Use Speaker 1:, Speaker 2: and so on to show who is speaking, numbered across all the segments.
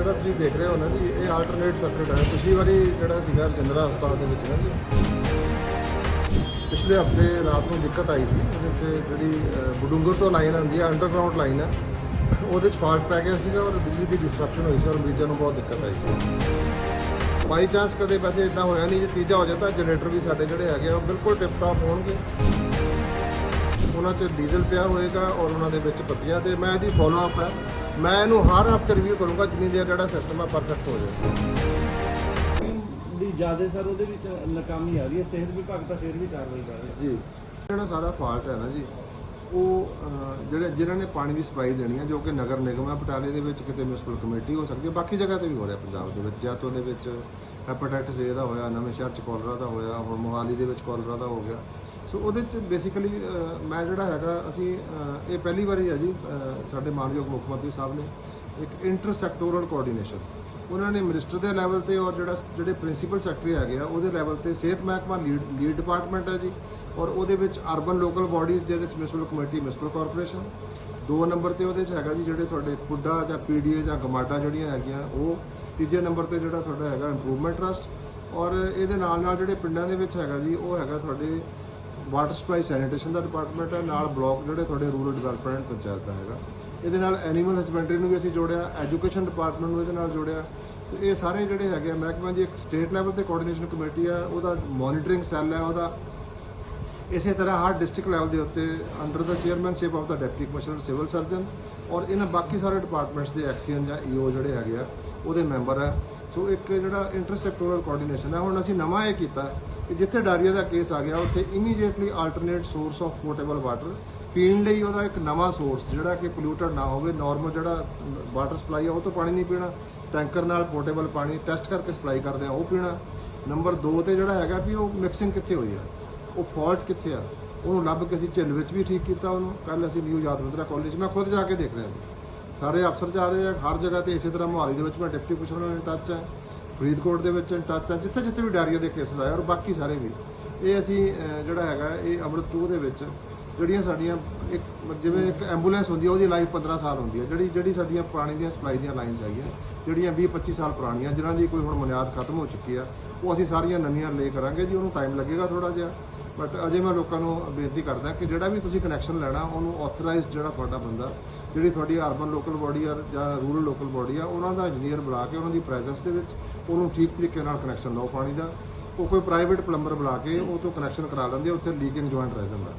Speaker 1: ਜਿਹੜਾ ਤੁਸੀਂ ਦੇਖ ਰਹੇ ਹੋ ਨਾ ਜੀ, ਇਹ ਆਲਟਰਨੇਟ ਸਰਕਟ ਹੈ। ਪਿਛਲੀ ਵਾਰੀ ਜਿਹੜਾ ਸੀਗਾ ਰਜਿੰਦਰਾ ਹਸਪਤਾਲ ਦੇ ਵਿੱਚ ਨਾ ਜੀ, ਪਿਛਲੇ ਹਫ਼ਤੇ ਰਾਤ ਨੂੰ ਦਿੱਕਤ ਆਈ ਸੀ। ਉਹਦੇ 'ਚ ਜਿਹੜੀ ਬਡੂੰਗਰ ਤੋਂ ਲਾਈਨ ਆਉਂਦੀ ਹੈ ਅੰਡਰਗਰਾਉਂਡ ਲਾਈਨ ਹੈ। ਉਹਦੇ 'ਚ ਫਾਲਟ ਪੈ ਗਿਆ ਸੀਗਾ ਔਰ ਬਿਜਲੀ ਦੀ ਡਿਸਟਰਪਸ਼ਨ ਹੋਈ ਸੀ ਔਰ ਮਰੀਜ਼ਾਂ ਨੂੰ ਬਹੁਤ ਦਿੱਕਤ ਆਈ ਸੀ। ਬਾਈ ਚਾਂਸ ਕਦੇ ਵੈਸੇ ਇਦਾਂ ਹੋਇਆ ਨਹੀਂ ਜੇ, ਤੀਜਾ ਹੋ ਜਾਂਦਾ ਜਨਰੇਟਰ ਵੀ ਸਾਡੇ ਜਿਹੜੇ ਹੈਗੇ ਆ, ਉਹ ਬਿਲਕੁਲ ਟਿਪ ਟਾਪ ਹੋਣਗੇ। ਉਹਨਾਂ 'ਚ ਡੀਜ਼ਲ ਪਿਆ ਹੋਏਗਾ ਔਰ ਉਹਨਾਂ ਦੇ ਵਿੱਚ ਪੱਤੀਆਂ ਤੇ ਮੈਂ ਇਹਦੀ ਫੋਲੋ ਅਪ ਹੈ। ਮੈਂ ਇਹਨੂੰ ਹਰ ਹਫ਼ਤੇ ਰਿਵਿਊ ਕਰੂੰਗਾ ਜਿੰਨੀ ਦੇਰ ਜਿਹੜਾ ਸਿਸਟਮ ਹੈ ਪਰਫੈਕਟ ਹੋ ਜਾਏ।
Speaker 2: ਵੀ ਜ਼ਿਆਦਾ ਸਰ ਉਹਦੇ ਵਿੱਚ ਨਾਕਾਮੀ ਆ ਰਹੀ ਹੈ ਸਿਹਤ ਵਿਭਾਗ ਤਾਂ ਫਿਰ ਵੀ ਕਾਰਵਾਈ ਕਰ ਰਿਹਾ।
Speaker 1: ਜੀ। ਜਿਹੜਾ ਸਾਰਾ ਫਾਲਟ ਹੈ ਨਾ ਜੀ ਉਹ ਜਿਹੜੇ ਜਿਨ੍ਹਾਂ ਨੇ ਪਾਣੀ ਦੀ ਸਪਲਾਈ ਦੇਣੀ ਹੈ ਜੋ ਕਿ ਨਗਰ ਨਿਗਮ ਹੈ ਬਟਾਲੇ ਦੇ ਵਿੱਚ ਕਿਤੇ ਮਿਊਨਿਸਪਲ ਕਮੇਟੀ ਹੋ ਸਕਦੀ ਹੈ ਬਾਕੀ ਜਗ੍ਹਾ ਤੇ ਵੀ ਹੋ ਰਿਹਾ ਪੰਜਾਬ ਦੇ ਵਿੱਚ। ਜੈਤੋ ਦੇ ਵਿੱਚ ਹੈਪੇਟਾਈਟਸ ਏ ਦਾ ਹੋਇਆ ਨਵੇਂ ਸ਼ਹਿਰ ਚ ਕੋਲਰਾ ਦਾ ਹੋਇਆ ਹੁਣ ਮੋਹਾਲੀ ਦੇ ਵਿੱਚ ਕੋਲਰਾ ਦਾ ਹੋ ਗਿਆ। ਸੋ ਉਹਦੇ ਚ ਬੇਸਿਕਲੀ ਮੈਂ ਜਿਹੜਾ ਹੈਗਾ, ਅਸੀਂ ਇਹ ਪਹਿਲੀ ਵਾਰੀ ਹੈ ਜੀ ਸਾਡੇ ਮਾਨਯੋਗ ਮੁੱਖ ਮੰਤਰੀ ਸਾਹਿਬ ਨੇ ਇੱਕ ਇੰਟਰ ਸੈਕਟੋਰਲ ਕੋਆਰਡੀਨੇਸ਼ਨ ਉਹਨਾਂ ਨੇ ਮਿਨਿਸਟਰ ਦੇ ਲੈਵਲ ਤੇ ਔਰ ਜਿਹੜਾ, ਜਿਹੜੇ ਪ੍ਰਿੰਸੀਪਲ ਸੈਕਟਰੀ ਹੈਗੇ ਆ, ਉਹਦੇ ਲੈਵਲ ਤੇ ਸਿਹਤ ਮਹਿਕਮਾ ਲੀਡ ਲੀਡ ਡਿਪਾਰਟਮੈਂਟ ਹੈ ਜੀ, ਔਰ ਉਹਦੇ ਵਿੱਚ ਅਰਬਨ ਲੋਕਲ ਬਾਡੀਜ਼ ਜਿਹਦੇ ਵਿੱਚ ਮਿਊਨਿਸਪਲ ਕਮੇਟੀ ਮਿਊਨਿਸਪਲ ਕਾਰਪੋਰੇਸ਼ਨ ਦੋ ਨੰਬਰ ਤੇ ਉਹਦੇ ਚ ਹੈਗਾ ਜੀ, ਜਿਹੜੇ ਤੁਹਾਡੇ ਪੁੱਡਾ ਜਾਂ ਪੀਡੀਏ ਜਾਂ ਗਮਾਡਾ ਜਿਹੜੀਆਂ ਹੈਗੀਆਂ, ਉਹ ਤੀਜੇ ਨੰਬਰ ਤੇ ਜਿਹੜਾ ਤੁਹਾਡਾ ਹੈਗਾ ਇੰਪਰੂਵਮੈਂਟ ਟਰਸਟ ਔਰ ਇਹਦੇ ਨਾਲ ਨਾਲ ਜਿਹੜੇ ਪਿੰਡਾਂ ਦੇ ਵਿੱਚ ਹੈਗਾ ਜੀ, ਉਹ ਹੈਗਾ ਤੁਹਾਡੇ ਵਾਟਰ ਸਪਲਾਈ ਸੈਨੀਟੇਸ਼ਨ ਦਾ ਡਿਪਾਰਟਮੈਂਟ ਹੈ, ਨਾਲ ਬਲਾਕ ਜਿਹੜੇ ਤੁਹਾਡੇ ਰੂਰਲ ਡਿਵੈਲਪਮੈਂਟ ਪੰਚਾਇਤ ਦਾ ਹੈਗਾ। ਇਹਦੇ ਨਾਲ ਐਨੀਮਲ ਹਸਬੈਂਡਰੀ ਨੂੰ ਵੀ ਅਸੀਂ ਜੋੜਿਆ ਐਜੂਕੇਸ਼ਨ ਡਿਪਾਰਟਮੈਂਟ ਨੂੰ ਇਹਦੇ ਨਾਲ ਜੋੜਿਆ। ਤੇ ਇਹ ਸਾਰੇ ਜਿਹੜੇ ਹੈਗੇ ਆ, ਮਹਿਕਮਾ ਦੀ ਇੱਕ ਸਟੇਟ ਲੈਵਲ ਤੇ ਕੋਆਰਡੀਨੇਸ਼ਨ ਕਮੇਟੀ ਆ, ਉਹਦਾ ਮੋਨੀਟਰਿੰਗ ਸੈੱਲ ਹੈ, ਉਹਦਾ ਇਸੇ ਤਰ੍ਹਾਂ ਹਰ ਡਿਸਟ੍ਰਿਕਟ ਲੈਵਲ ਦੇ ਉੱਤੇ under the chairmanship of the deputy commissioner civil surgeon ਔਰ ਇਹਨਾਂ ਬਾਕੀ ਸਾਰੇ ਡਿਪਾਰਟਮੈਂਟਸ ਦੇ ਐਕਸੀਅਨ ਜਾਂ ਈਓ ਜਿਹੜੇ ਹੈਗੇ ਆ, ਉਹਦੇ ਮੈਂਬਰ ਆ ਸੋ ਇੱਕ ਜਿਹੜਾ ਇੰਟਰਸੈਕਟੋਰਲ ਕੋਆਰਡੀਨੇਸ਼ਨ ਹੈ, ਹੁਣ ਅਸੀਂ ਨਵਾਂ ਇਹ ਕੀਤਾ ਕਿ ਜਿੱਥੇ ਡਾਇਰੀਆ ਦਾ ਕੇਸ ਆ ਗਿਆ, ਉੱਥੇ immediately alternate source of portable water ਪੀਣ ਲਈ ਉਹਦਾ ਇੱਕ ਨਵਾਂ ਸੋਰਸ ਜਿਹੜਾ ਕਿ ਪੋਲਿਊਟਡ ਨਾ ਹੋਵੇ ਨਾਰਮਲ ਜਿਹੜਾ ਵਾਟਰ ਸਪਲਾਈ ਆ, ਉਹ ਤੋਂ ਪਾਣੀ ਨਹੀਂ ਪੀਣਾ ਟੈਂਕਰ ਨਾਲ ਪੋਰਟੇਬਲ ਪਾਣੀ ਟੈਸਟ ਕਰਕੇ ਸਪਲਾਈ ਕਰਦੇ ਆ, ਉਹ ਪੀਣਾ। ਨੰਬਰ 2 ਤੇ ਜਿਹੜਾ ਹੈਗਾ ਵੀ ਉਹ ਮਿਕਸਿੰਗ ਕਿੱਥੇ ਹੋਈ ਆ? ਉਹ ਫਾਲਟ ਕਿੱਥੇ ਆ? ਉਹਨੂੰ ਲੱਭ ਕੇ ਅਸੀਂ ਝਿੱਲ ਵਿੱਚ ਵੀ ਠੀਕ ਕੀਤਾ ਉਹਨੂੰ। ਕੱਲ ਅਸੀਂ ਨਿਊ ਯਾਦਵਿੰਦਰਾ ਕਾਲਜ ਮੈਂ ਖੁਦ ਜਾ ਕੇ ਦੇਖ ਰਿਹਾ ਸਾਰੇ ਅਫਸਰ ਜਾ ਰਹੇ ਆ, ਹਰ ਜਗ੍ਹਾ ਤੇ ਇਸੇ ਤਰ੍ਹਾਂ ਮੋਹਾਲੀ ਦੇ ਵਿੱਚ ਮੈਂ ਡਿਪਟੀ ਕਮਿਸ਼ਨਰ ਨਾਲ ਟੱਚ ਹੈ ਫਰੀਦਕੋਟ ਦੇ ਵਿੱਚ ਟੱਚ ਹੈ ਜਿੱਥੇ ਜਿੱਥੇ ਵੀ ਡਾਇਰੀਆ ਦੇ ਕੇਸਸ ਆਏ ਔਰ ਬਾਕੀ ਸਾਰੇ ਵੀ। ਇਹ ਅਸੀਂ ਜਿਹੜਾ ਹੈਗਾ, ਇਹ ਅੰਮ੍ਰਿਤ 2 ਦੇ ਵਿੱਚ ਜਿਹੜੀਆਂ ਸਾਡੀਆਂ ਇੱਕ ਜਿਵੇਂ ਇੱਕ ਐਂਬੂਲੈਂਸ ਹੁੰਦੀ ਹੈ ਉਹਦੀ ਲਾਈਫ 15 ਸਾਲ ਹੁੰਦੀ ਹੈ ਜਿਹੜੀ ਜਿਹੜੀ ਸਾਡੀਆਂ ਪੁਰਾਣੀ ਦੀਆਂ ਸਪਲਾਈ ਦੀਆਂ ਲਾਈਨਸ ਹੈਗੀਆਂ, ਜਿਹੜੀਆਂ 20 25 ਸਾਲ ਪੁਰਾਣੀਆਂ, ਜਿਨ੍ਹਾਂ ਦੀ ਕੋਈ ਹੁਣ ਬੁਨਿਆਦ ਖਤਮ ਹੋ ਚੁੱਕੀ ਆ, ਉਹ ਅਸੀਂ ਸਾਰੀਆਂ ਨਵੀਆਂ ਲੈ ਕਰਾਂਗੇ ਜੀ, ਉਹਨੂੰ ਟਾਈਮ ਲੱਗੇਗਾ ਥੋੜਾ ਜਿਹਾ। ਬਟ ਅਜੇ ਮੈਂ ਲੋਕਾਂ ਨੂੰ ਬੇਨਤੀ ਕਰਦਾ ਕਿ ਜਿਹੜਾ ਵੀ ਤੁਸੀਂ ਕਨੈਕਸ਼ਨ ਲੈਣਾ, ਉਹਨੂੰ ਆਥੋਰਾਈਜ਼ਡ ਜਿਹੜਾ ਤੁਹਾਡਾ ਬੰਦਾ ਜਿਹੜੀ ਤੁਹਾਡੀ ਅਰਬਨ ਲੋਕਲ ਬਾਡੀ ਆ ਜਾਂ ਰੂਰਲ ਲੋਕਲ ਬਾਡੀ ਆ ਉਹਨਾਂ ਦਾ ਇੰਜੀਨੀਅਰ ਬੁਲਾ ਕੇ ਉਹਨਾਂ ਦੀ ਪ੍ਰੈਜ਼ੈਂਸ ਦੇ ਵਿੱਚ ਉਹਨੂੰ ਠੀਕ ਤਰੀਕੇ ਨਾਲ ਕਨੈਕਸ਼ਨ ਲਓ ਪਾਣੀ ਦਾ। ਉਹ ਕੋਈ ਪ੍ਰਾਈਵੇਟ ਪਲੰਬਰ ਬੁਲਾ ਕੇ ਉਹ ਤੋਂ ਕਨੈਕਸ਼ਨ ਕਰਾ ਲੈਂਦੇ ਆ, ਉੱਥੇ ਲੀਕਿੰਗ ਜੁਆਇੰਟ ਰਹਿ ਜਾਂਦਾ।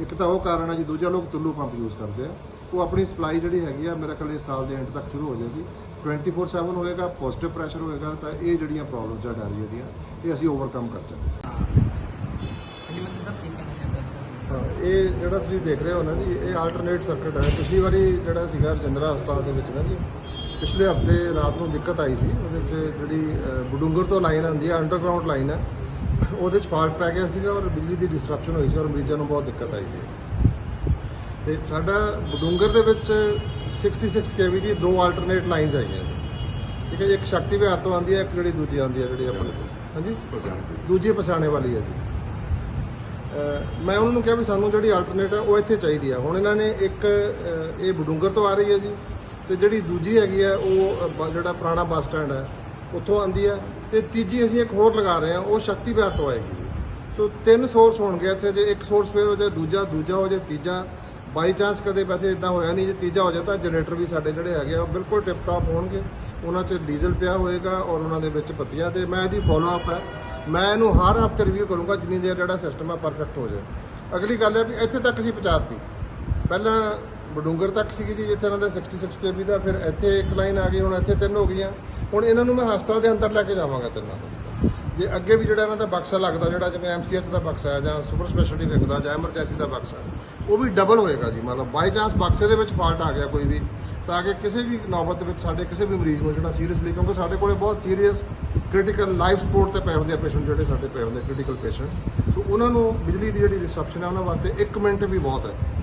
Speaker 1: ਇੱਕ ਤਾਂ ਉਹ ਕਾਰਨ ਹੈ ਜੀ ਦੂਜਾ ਲੋਕ ਟੁੱਲੂ ਪੰਪ ਯੂਜ਼ ਕਰਦੇ ਆ। ਉਹ ਆਪਣੀ ਸਪਲਾਈ ਜਿਹੜੀ ਹੈਗੀ ਆ ਮੇਰਾ ਖਿਆਲ ਇਸ ਸਾਲ ਦੇ ਐਂਡ ਤੱਕ ਸ਼ੁਰੂ ਹੋ ਜਾਏਗੀ। 24/7 ਹੋਏਗਾ ਪੋਜ਼ਿਟਿਵ ਪ੍ਰੈਸ਼ਰ ਹੋਏਗਾ ਤਾਂ ਇਹ ਜਿਹੜੀਆਂ ਪ੍ਰੋਬਲਮਸ ਆ ਡਾਇਰੀਆ ਦੀਆਂ ਇਹ ਅਸੀਂ ਓਵਰਕਮ ਕਰ ਸਕਦੇ
Speaker 3: ਹਾਂ। ਸਾਹਿਬ ਕੀ ਕਹਿਣਾ ਹੋ
Speaker 1: ਇਹ ਜਿਹੜਾ ਤੁਸੀਂ ਦੇਖ ਰਹੇ ਹੋ ਨਾ ਜੀ ਇਹ ਆਲਟਰਨੇਟ ਸਰਕਟ ਹੈ। ਪਿਛਲੀ ਵਾਰੀ ਜਿਹੜਾ ਸੀਗਾ ਰਜਿੰਦਰਾ ਹਸਪਤਾਲ ਦੇ ਵਿੱਚ ਨਾ ਜੀ ਪਿਛਲੇ ਹਫ਼ਤੇ ਰਾਤ ਨੂੰ ਦਿੱਕਤ ਆਈ ਸੀ। ਉਹਦੇ ਵਿੱਚ ਜਿਹੜੀ ਬਡੂੰਗਰ ਤੋਂ ਲਾਈਨ ਆਉਂਦੀ ਹੈ ਅੰਡਰਗਰਾਉਂਡ ਲਾਈਨ ਹੈ। ਉਹਦੇ 'ਚ ਫਾਲਟ ਪੈ ਗਿਆ ਸੀਗਾ ਔਰ ਬਿਜਲੀ ਦੀ ਡਿਸਟਰਪਸ਼ਨ ਹੋਈ ਸੀ ਔਰ ਮਰੀਜ਼ਾਂ ਨੂੰ ਬਹੁਤ ਦਿੱਕਤ ਆਈ ਸੀ। ਤੇ ਸਾਡਾ ਬਡੂੰਗਰ ਦੇ ਵਿੱਚ 66 ਕੇਵੀ ਦੀ ਦੋ ਆਲਟਰਨੇਟ ਲਾਈਨਸ ਆਈਆਂ ਠੀਕ ਹੈ ਜੀ ਇੱਕ ਸ਼ਕਤੀ ਵਿਹਾਰ ਤੋਂ ਆਉਂਦੀ ਹੈ ਇੱਕ ਜਿਹੜੀ ਦੂਜੀ ਆਉਂਦੀ ਹੈ ਜਿਹੜੀ ਆਪਣੇ ਹਾਂਜੀ? ਦੂਜੀ ਪਛਾਣੇ ਵਾਲੀ ਹੈ ਜੀ। ਮੈਂ ਉਹਨਾਂ ਨੂੰ ਕਿਹਾ ਵੀ ਸਾਨੂੰ ਜਿਹੜੀ ਆਲਟਰਨੇਟ ਹੈ ਉਹ ਇੱਥੇ ਚਾਹੀਦੀ ਹੈ ਹੁਣ ਇਹਨਾਂ ਨੇ ਇੱਕ ਇਹ ਬਡੂੰਗਰ ਤੋਂ ਆ ਰਹੀ ਹੈ ਜੀ, ਤੇ ਜਿਹੜੀ ਦੂਜੀ ਹੈਗੀ ਹੈ ਉਹ ਜਿਹੜਾ ਪੁਰਾਣਾ ਬੱਸ ਸਟੈਂਡ ਹੈ ਉੱਥੋਂ ਆਉਂਦੀ ਹੈ ਤੇ ਤੀਜੀ ਅਸੀਂ ਇੱਕ ਹੋਰ ਲਗਾ ਰਹੇ ਹਾਂ ਉਹ ਸ਼ਕਤੀ ਵਿਹਾਰ ਤੋਂ ਆਏਗੀ ਜੀ। ਸੋ ਤਿੰਨ ਸੋਰਸ ਹੋਣਗੇ ਇੱਥੇ, ਜੇ ਇੱਕ ਸੋਰਸ ਫੇਲ ਹੋ ਜਾਏ ਦੂਜਾ ਦੂਜਾ ਹੋ ਜਾਏ ਤੀਜਾ। ਬਾਈ ਚਾਂਸ ਕਦੇ ਵੈਸੇ ਇਦਾਂ ਹੋਇਆ ਨਹੀਂ, ਜੇ ਤੀਜਾ ਹੋ ਜਾਏ ਤਾਂ ਜਨਰੇਟਰ ਵੀ ਸਾਡੇ ਜਿਹੜੇ ਹੈਗੇ ਆ, ਉਹ ਬਿਲਕੁਲ ਟਿਪ ਟਾਪ ਹੋਣਗੇ। ਉਹਨਾਂ 'ਚ ਡੀਜ਼ਲ ਪਿਆ ਹੋਏਗਾ ਔਰ ਉਹਨਾਂ ਦੇ ਵਿੱਚ ਪੱਤੀਆਂ ਤੇ ਮੈਂ ਇਹਦੀ ਫੋਲੋ ਅਪ ਹੈ। ਮੈਂ ਇਹਨੂੰ ਹਰ ਹਫ਼ਤੇ ਰਿਵਿਊ ਕਰੂੰਗਾ ਜਿੰਨੀ ਦੇਰ ਜਿਹੜਾ ਸਿਸਟਮ ਆ ਪਰਫੈਕਟ ਹੋ ਜਾਏ। ਅਗਲੀ ਗੱਲ ਹੈ ਵੀ ਇੱਥੇ ਤੱਕ ਅਸੀਂ ਪਹੁੰਚਾਤੀ। ਪਹਿਲਾਂ ਬਡੂੰਗਰ ਤੱਕ ਸੀਗੀ ਜੀ, ਜਿੱਥੇ ਇਹਨਾਂ ਦਾ 66 ਕੇਬੀ ਦਾ, ਫਿਰ ਇੱਥੇ ਇੱਕ ਲਾਈਨ ਆ ਗਈ, ਹੁਣ ਇੱਥੇ ਤਿੰਨ ਹੋ ਗਈਆਂ। ਹੁਣ ਇਹਨਾਂ ਨੂੰ ਮੈਂ ਹਸਪਤਾਲ ਦੇ ਅੰਦਰ ਲੈ ਕੇ ਜਾਵਾਂਗਾ ਤਿੰਨਾਂ ਨੂੰ ਜੇ ਅੱਗੇ ਵੀ ਜਿਹੜਾ ਇਹਨਾਂ ਦਾ ਬਕਸਾ ਲੱਗਦਾ, ਜਿਹੜਾ ਜਿਵੇਂ ਐਮਸੀਐਚ ਦਾ ਬਕਸਾ ਹੈ ਜਾਂ ਸੁਪਰ ਸਪੈਸ਼ਲਟੀ ਵਿੰਗ ਜਾਂ ਐਮਰਜੈਂਸੀ ਦਾ ਬਕਸਾ ਉਹ ਵੀ ਡਬਲ ਹੋਏਗਾ ਜੀ। ਮਤਲਬ ਬਾਈ ਚਾਂਸ ਬਕਸੇ ਦੇ ਵਿੱਚ ਫਾਲਟ ਆ ਗਿਆ ਕੋਈ ਵੀ, ਤਾਂ ਕਿ ਕਿਸੇ ਵੀ ਨੌਬਤ ਦੇ ਵਿੱਚ ਸਾਡੇ ਕਿਸੇ ਵੀ ਮਰੀਜ਼ ਨੂੰ ਜਿਹੜਾ ਸੀਰੀਅਸਲੀ ਕਿਉਂਕਿ ਸਾਡੇ ਕੋਲੇ ਬਹੁਤ ਸੀਰੀਅਸ ਕ੍ਰਿਟੀਕਲ ਲਾਈਫ ਸਪੋਰਟ ਤੇ ਪਏ ਹੁੰਦੇ ਆ ਪੇਸ਼ੈਂਟ ਜਿਹੜੇ ਸਾਡੇ ਪਏ ਹੁੰਦੇ ਕ੍ਰਿਟੀਕਲ ਪੇਸ਼ੈਂਟਸ ਸੋ ਉਹਨਾਂ ਨੂੰ ਬਿਜਲੀ ਦੀ ਜਿਹੜੀ ਰਿਸੈਪਸ਼ਨ ਹੈ, ਉਹਨਾਂ ਵਾਸਤੇ 1 ਮਿੰਟ ਵੀ ਬਹੁਤ ਹੈ।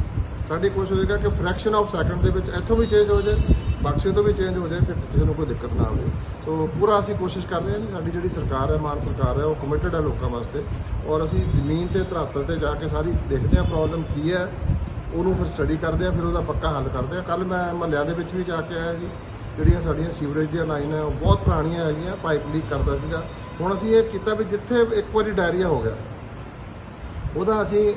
Speaker 1: ਸਾਡੀ ਕੋਸ਼ਿਸ਼ ਹੋਏਗਾ ਕਿ ਫ੍ਰੈਕਸ਼ਨ ਆਫ ਸੈਕਿੰਡ ਦੇ ਵਿੱਚ ਇੱਥੋਂ ਵੀ ਚੇਂਜ ਹੋ ਜਾਏ ਬਕਸੇ ਤੋਂ ਵੀ ਚੇਂਜ ਹੋ ਜਾਏ ਤੇ ਕਿਸੇ ਨੂੰ ਕੋਈ ਦਿੱਕਤ ਨਾ ਆਵੇ। ਸੋ ਪੂਰਾ ਅਸੀਂ ਕੋਸ਼ਿਸ਼ ਕਰ ਰਹੇ ਹਾਂ ਜੀ ਸਾਡੀ ਜਿਹੜੀ ਸਰਕਾਰ ਹੈ ਮਾਨ ਸਰਕਾਰ ਹੈ ਉਹ ਕਮਿਟਡ ਹੈ ਲੋਕਾਂ ਵਾਸਤੇ। ਔਰ ਅਸੀਂ ਜ਼ਮੀਨ ਤੇ ਧਰਾਤਲ ਤੇ ਜਾ ਕੇ ਸਾਰੀ ਦੇਖਦੇ ਹਾਂ ਪ੍ਰੋਬਲਮ ਕੀ ਹੈ ਉਹਨੂੰ ਫਿਰ ਸਟੱਡੀ ਕਰਦੇ ਆ ਫਿਰ ਉਹਦਾ ਪੱਕਾ ਹੱਲ ਕਰਦੇ ਆ ਕੱਲ ਮੈਂ ਮਹੱਲਿਆਂ ਦੇ ਵਿੱਚ ਵੀ ਜਾ ਕੇ ਆਇਆ ਜੀ ਜਿਹੜੀਆਂ ਸਾਡੀਆਂ ਸੀਵਰੇਜ ਦੀਆਂ ਲਾਈਨਾਂ ਉਹ ਬਹੁਤ ਪੁਰਾਣੀਆਂ ਹੈਗੀਆਂ ਪਾਈਪ ਲੀਕ ਕਰਦਾ ਸੀਗਾ। ਹੁਣ ਅਸੀਂ ਇਹ ਕੀਤਾ ਵੀ ਜਿੱਥੇ ਇੱਕ ਵਾਰੀ ਡਾਇਰੀਆ ਹੋ ਗਿਆ ਉਹਦਾ ਅਸੀਂ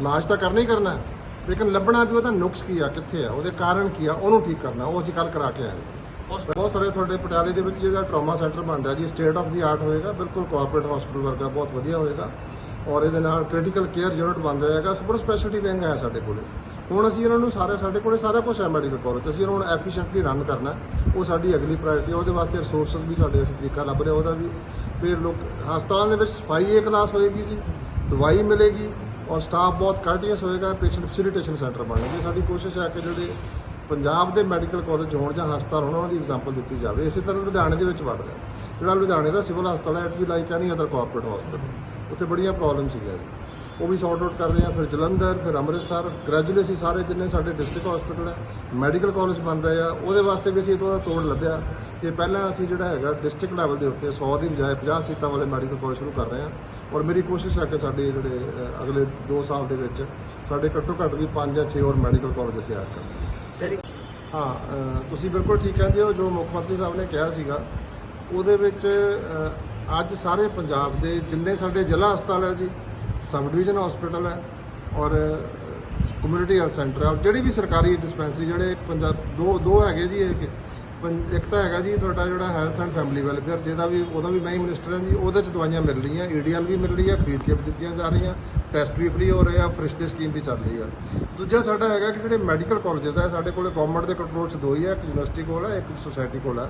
Speaker 1: ਇਲਾਜ ਤਾਂ ਕਰਨਾ ਹੀ ਕਰਨਾ ਹੈ, ਲੇਕਿਨ ਲੱਭਣਾ ਵੀ ਉਹਦਾ ਨੁਕਸ ਕੀ ਆ, ਕਿੱਥੇ ਆ, ਉਹਦੇ ਕਾਰਨ ਕੀ ਆ, ਉਹਨੂੰ ਠੀਕ ਕਰਨਾ, ਉਹ ਅਸੀਂ ਕੱਲ ਕਰਾ ਕੇ ਆਏ ਹਾਂ। ਬਹੁਤ ਸਾਰੇ ਤੁਹਾਡੇ ਪਟਿਆਲੇ ਦੇ ਵਿੱਚ ਜਿਹੜਾ ਟਰਾਮਾ ਸੈਂਟਰ ਬਣ ਰਿਹਾ, ਜੀ ਸਟੇਟ ਆਫ ਦੀ ਆਰਟ ਹੋਏਗਾ, ਬਿਲਕੁਲ ਕਾਰਪੋਰੇਟ ਹਸਪੀਟਲ ਵਰਗਾ ਬਹੁਤ ਵਧੀਆ ਹੋਏਗਾ ਔਰ ਇਹਦੇ ਨਾਲ ਕ੍ਰਿਟੀਕਲ ਕੇਅਰ ਯੂਨਿਟ ਬਣ ਰਿਹਾ ਹੈਗਾ ਸੁਪਰ ਸਪੈਸ਼ਲਿਟੀ ਵਿੰਗ ਹੈ ਸਾਡੇ ਕੋਲੇ ਹੁਣ ਅਸੀਂ ਇਹਨਾਂ ਨੂੰ ਸਾਰੇ, ਸਾਡੇ ਕੋਲੇ ਸਾਰਾ ਕੁਝ ਹੈ ਮੈਡੀਕਲ ਕਾਲਜ ਅਸੀਂ ਇਹਨਾਂ ਨੂੰ ਐਫੀਸ਼ੀਐਂਟਲੀ ਰਨ ਕਰਨਾ ਹੈ। ਉਹ ਸਾਡੀ ਅਗਲੀ ਪ੍ਰਾਇੋਰਟੀ ਉਹਦੇ ਵਾਸਤੇ ਰਿਸੋਰਸਸ ਵੀ ਸਾਡੇ ਅਸੀਂ ਤਰੀਕਾ ਲੱਭ ਰਿਹਾ ਉਹਦਾ ਵੀ ਫਿਰ ਲੋਕ, ਹਸਪਤਾਲਾਂ ਦੇ ਵਿੱਚ ਸਫ਼ਾਈ ਇਹ ਕਲਾਸ ਹੋਏਗੀ ਜੀ, ਦਵਾਈ ਮਿਲੇਗੀ ਔਰ ਸਟਾਫ ਬਹੁਤ ਕਰਟੀਅਸ ਹੋਏਗਾ ਪੇਸ਼ੈਂਟ ਫੈਸਿਲਿਟੇਸ਼ਨ ਸੈਂਟਰ ਬਣਨਗੇ ਸਾਡੀ ਕੋਸ਼ਿਸ਼ ਹੈ ਕਿ ਜਿਹੜੇ ਪੰਜਾਬ ਦੇ ਮੈਡੀਕਲ ਕਾਲਜ ਹੋਣ ਜਾਂ ਹਸਪਤਾਲ ਹੋਣ, ਉਹਨਾਂ ਦੀ ਐਗਜ਼ਾਮਪਲ ਦਿੱਤੀ ਜਾਵੇ। ਇਸੇ ਤਰ੍ਹਾਂ ਲੁਧਿਆਣੇ ਦੇ ਵਿੱਚ ਵੱਧ ਰਿਹਾ। ਜਿਹੜਾ ਲੁਧਿਆਣੇ ਦਾ ਸਿਵਲ ਹਸਪਤਾਲ ਹੈ it we like any other corporate hospital ਉੱਥੇ ਬੜੀਆਂ ਪ੍ਰੋਬਲਮ ਸੀਗੀਆਂ। ਜੀ ਉਹ ਵੀ ਸੌਰਟ ਆਊਟ ਕਰ ਰਹੇ ਆ ਫਿਰ ਜਲੰਧਰ ਫਿਰ ਅੰਮ੍ਰਿਤਸਰ ਗ੍ਰੈਜੂਅਲੀ ਅਸੀਂ ਸਾਰੇ ਜਿੰਨੇ ਸਾਡੇ ਡਿਸਟ੍ਰਿਕਟ ਹਸਪੀਟਲ ਹੈ ਮੈਡੀਕਲ ਕਾਲਜ ਬਣ ਰਹੇ ਆ ਉਹਦੇ ਵਾਸਤੇ ਵੀ ਅਸੀਂ ਇਹ ਤੋਂ ਦਾ ਤੋੜ ਲੱਭਿਆ ਕਿ ਪਹਿਲਾਂ ਅਸੀਂ ਜਿਹੜਾ ਹੈਗਾ ਡਿਸਟ੍ਰਿਕਟ ਲੈਵਲ ਦੇ ਉੱਤੇ 100 ਦੀ ਬਜਾਏ 50 ਸੀਟਾਂ ਵਾਲੇ ਮੈਡੀਕਲ ਕਾਲਜ ਸ਼ੁਰੂ ਕਰ ਰਹੇ ਆ ਔਰ ਮੇਰੀ ਕੋਸ਼ਿਸ਼ ਹੈ ਕਿ ਸਾਡੇ ਜਿਹੜੇ ਅਗਲੇ 2 ਸਾਲ ਦੇ ਵਿੱਚ ਸਾਡੇ ਘੱਟੋ ਘੱਟ ਵੀ 5 ਜਾਂ 6 ਹੋਰ ਮੈਡੀਕਲ ਕਾਲਜ ਅਸੀਂ ਐਡ ਕਰਾਂਗੇ
Speaker 3: ਸਰ
Speaker 1: ਹਾਂ ਤੁਸੀਂ ਬਿਲਕੁਲ ਠੀਕ ਕਹਿੰਦੇ ਹੋ ਜੋ ਮੁੱਖ ਮੰਤਰੀ ਸਾਹਿਬ ਨੇ ਕਿਹਾ ਸੀਗਾ ਉਹਦੇ ਵਿੱਚ ਅੱਜ ਸਾਰੇ ਪੰਜਾਬ ਦੇ ਜਿੰਨੇ ਸਾਡੇ ਜ਼ਿਲ੍ਹਾ ਹਸਪਤਾਲ ਹੈ ਜੀ ਸਬ ਡਿਵੀਜ਼ਨ ਹਸਪੀਟਲ ਹੈ ਔਰ ਕਮਿਊਨਿਟੀ ਹੈਲਥ ਸੈਂਟਰ ਹੈ। ਔਰ ਜਿਹੜੀ ਵੀ ਸਰਕਾਰੀ ਡਿਸਪੈਂਸਰੀ ਜਿਹੜੇ ਪੰਜਾਬ, ਦੋ ਦੋ ਹੈਗੇ ਜੀ ਇੱਕ ਪੰ- ਇੱਕ ਤਾਂ ਹੈਗਾ ਜੀ ਤੁਹਾਡਾ ਜਿਹੜਾ ਹੈਲਥ ਐਂਡ ਫੈਮਿਲੀ ਵੈਲਫੇਅਰ ਜਿਹਦਾ ਵੀ, ਉਹਦਾ ਵੀ ਮੈਂ ਹੀ ਮਿਨਿਸਟਰ ਹਾਂ ਜੀ, ਉਹਦੇ ਚ ਦਵਾਈਆਂ ਮਿਲ ਰਹੀਆਂ ਈਡੀਐਲ ਵੀ ਮਿਲ ਰਹੀ ਹੈ ਖਰੀਦ ਕੇ ਵੀ ਦਿੱਤੀਆਂ ਜਾ ਰਹੀਆਂ ਟੈਸਟ ਵੀ ਫ੍ਰੀ ਹੋ ਰਹੇ ਆ, ਫਰਿਸ਼ਤੇ ਸਕੀਮ ਵੀ ਚੱਲ ਰਹੀ ਆ। ਦੂਜਾ ਸਾਡਾ ਹੈਗਾ ਕਿ ਜਿਹੜੇ ਮੈਡੀਕਲ ਕਾਲਜਸ ਹੈ ਸਾਡੇ ਕੋਲੇ ਗਵਰਨਮੈਂਟ ਦੇ ਕੰਟਰੋਲ 'ਚ ਦੋ ਹੀ ਹੈ ਇੱਕ ਯੂਨੀਵਰਸਿਟੀ ਕੋਲ ਹੈ ਇੱਕ ਸੁਸਾਇਟੀ ਕੋਲ ਹੈ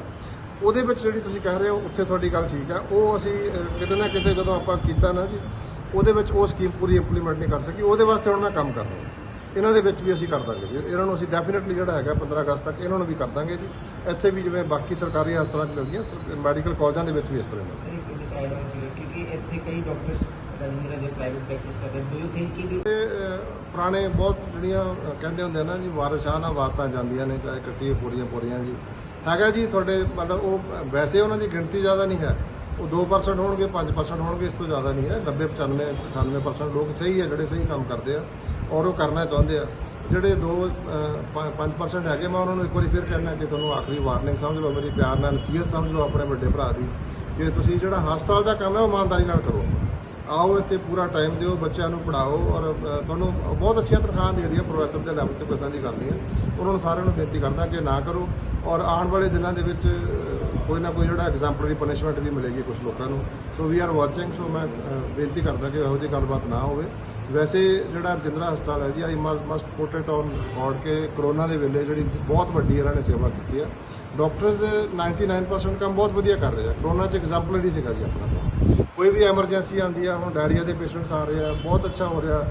Speaker 1: ਉਹਦੇ ਵਿੱਚ ਜਿਹੜੀ ਤੁਸੀਂ ਕਹਿ ਰਹੇ ਹੋ, ਉੱਥੇ ਤੁਹਾਡੀ ਗੱਲ ਠੀਕ ਹੈ ਉਹ ਅਸੀਂ ਕਿਤੇ ਨਾ ਕਿਤੇ ਜਦੋਂ ਆਪਾਂ ਕੀਤਾ ਨਾ ਜੀ ਉਹਦੇ ਵਿੱਚ ਉਹ ਸਕੀਮ ਪੂਰੀ ਇੰਪਲੀਮੈਂਟ ਨਹੀਂ ਕਰ ਸਕੀ ਉਹਦੇ ਵਾਸਤੇ ਹੁਣ ਮੈਂ ਕੰਮ ਕਰ ਰਿਹਾ। ਇਹਨਾਂ ਦੇ ਵਿੱਚ ਵੀ ਅਸੀਂ ਕਰ ਦਾਂਗੇ ਜੀ। ਇਹਨਾਂ ਨੂੰ ਅਸੀਂ ਡੈਫੀਨਿਟਲੀ ਜਿਹੜਾ ਹੈਗਾ 15 ਅਗਸਤ ਤੱਕ ਇਹਨਾਂ ਨੂੰ ਵੀ ਕਰ ਦਾਂਗੇ ਜੀ। ਇੱਥੇ ਵੀ ਜਿਵੇਂ ਬਾਕੀ ਸਰਕਾਰੀ ਹਸਪਤਾਲਾਂ 'ਚ ਲੱਗੀਆਂ ਮੈਡੀਕਲ ਕਾਲਜਾਂ ਦੇ ਵਿੱਚ ਵੀ ਇਸ ਤਰ੍ਹਾਂ
Speaker 4: ਸੀ ਕਿਉਂਕਿ ਇੱਥੇ ਕਈ ਡਾਕਟਰਸ ਰਜਿੰਦਰ ਦੇ ਪ੍ਰਾਈਵੇਟ ਪ੍ਰੈਕਟਿਸ ਕਰਦੇ ਡੂ ਯੂ ਥਿੰਕ ਕਿ
Speaker 1: ਪੁਰਾਣੇ ਬਹੁਤ ਜਿਹੜੀਆਂ ਕਹਿੰਦੇ ਹੁੰਦੇ ਨਾ ਜੀ ਵਾਰਸ਼ਾਂ ਨਾਲ ਬਾਤਾਂ ਜਾਂਦੀਆਂ ਨੇ ਚਾਹੇ ਕੱਟੀਆਂ ਪੂਰੀਆਂ ਪੂਰੀਆਂ ਜੀ। ਹੈਗਾ ਜੀ ਤੁਹਾਡੇ ਮਤਲਬ ਉਹ ਵੈਸੇ ਉਹਨਾਂ ਦੀ ਗਿਣਤੀ ਜ਼ਿਆਦਾ ਨਹੀਂ ਹੈ। ਉਹ 2% ਹੋਣਗੇ 5% ਹੋਣਗੇ, ਇਸ ਤੋਂ ਜ਼ਿਆਦਾ ਨਹੀਂ ਹੈ। 90 95 98% ਲੋਕ ਸਹੀ ਹੈ, ਜਿਹੜੇ ਸਹੀ ਕੰਮ ਕਰਦੇ ਆ ਔਰ ਉਹ ਕਰਨਾ ਚਾਹੁੰਦੇ ਆ। ਜਿਹੜੇ 2 5% ਹੈਗੇ, ਮੈਂ ਉਹਨਾਂ ਨੂੰ ਇੱਕ ਵਾਰੀ ਫਿਰ ਕਹਿਣਾ ਕਿ ਤੁਹਾਨੂੰ ਆਖਰੀ ਵਾਰਨਿੰਗ ਸਮਝ ਲਓ, ਮੇਰੀ ਪਿਆਰ ਨਾਲ ਨਸੀਹਤ ਸਮਝ ਲਓ ਆਪਣੇ ਵੱਡੇ ਭਰਾ ਦੀ ਕਿ ਤੁਸੀਂ ਜਿਹੜਾ ਹਸਪਤਾਲ ਦਾ ਕੰਮ ਹੈ, ਉਹ ਇਮਾਨਦਾਰੀ ਨਾਲ ਕਰੋ। ਆਓ, ਇੱਥੇ ਪੂਰਾ ਟਾਈਮ ਦਿਓ, ਬੱਚਿਆਂ ਨੂੰ ਪੜਾਓ ਔਰ ਤੁਹਾਨੂੰ ਬਹੁਤ ਅੱਛੀਆਂ ਤਨਖਾਹਾਂ ਦੇ ਰਹੀ ਹੈ, ਪ੍ਰੋਫੈਸਰ ਦੇ ਲੈਵਲ ਤੇ ਕੋਈ ਇੱਦਾਂ ਦੀ ਗੱਲ ਨਹੀਂ ਹੈ। ਉਹਨਾਂ ਨੂੰ ਸਾਰਿਆਂ ਨੂੰ ਬੇਨਤੀ ਕਰਦਾ ਕਿ ਨਾ ਕਰੋ ਔਰ ਆਉਣ ਵਾਲੇ ਦਿਨਾਂ ਦੇ ਵਿੱਚ ਕੋਈ ਨਾ ਕੋਈ ਜਿਹੜਾ ਐਗਜ਼ਾਮਪਲਰੀ ਪਨਿਸ਼ਮੈਂਟ ਵੀ ਮਿਲੇਗੀ ਕੁਝ ਲੋਕਾਂ ਨੂੰ। ਸੋ ਵੀ ਆਰ ਵਾਚਿੰਗ ਸੋ ਮੈਂ ਬੇਨਤੀ ਕਰਦਾ ਕਿ ਇਹੋ ਜਿਹੀ ਗੱਲਬਾਤ ਨਾ ਹੋਵੇ। ਵੈਸੇ ਜਿਹੜਾ ਰਜਿੰਦਰਾ ਹਸਪਤਾਲ ਹੈ ਜੀ, I must put it on record K corona ਦੇ ਵੇਲੇ ਜਿਹੜੀ ਬਹੁਤ ਵੱਡੀ ਇਹਨਾਂ ਨੇ ਸੇਵਾ ਕੀਤੀ ਹੈ। ਡਾਕਟਰਸ 99% ਕੰਮ ਬਹੁਤ ਵਧੀਆ ਕਰ ਰਹੇ ਆ। ਕਰੋਨਾ 'ਚ ਐਗਜ਼ਾਮਪਲਰੀ ਸੀਗਾ ਜੀ ਆਪਣਾ। ਕੰਮ। ਕੋਈ ਵੀ ਐਮਰਜੈਂਸੀ ਆਉਂਦੀ ਆ, ਹੁਣ ਡਾਇਰੀਆ ਦੇ ਪੇਸ਼ੈਂਟਸ ਆ ਰਹੇ ਆ, ਬਹੁਤ ਅੱਛਾ ਹੋ ਰਿਹਾ।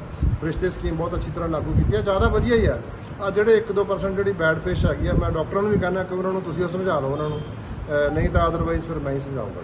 Speaker 1: ਰਿਸ਼ਤੇ ਸਕੀਮ ਬਹੁਤ ਅੱਛੀ ਤਰ੍ਹਾਂ ਲਾਗੂ ਕੀਤੀ ਆ, ਜ਼ਿਆਦਾ ਵਧੀਆ ਹੀ ਆ। ਆ ਜਿਹੜੇ 1-2% ਜਿਹੜੀ ਬੈਡ ਫੇਸ਼ ਹੈਗੀ ਆ, ਮੈਂ ਡਾਕਟਰਾਂ ਨੂੰ ਵੀ ਕਹਿੰਦਾ ਕਿ ਉਹਨਾਂ ਨੂੰ ਤੁਸੀਂ ਉਹ ਸਮਝਾ ਲਓ ਉਹਨਾਂ ਨੂੰ। ਨਹੀਂ ਤਾਂ ਅਦਰਵਾਈਜ਼ ਫਿਰ ਮੈਂ ਹੀ ਸਮਝਾਉਂਗਾ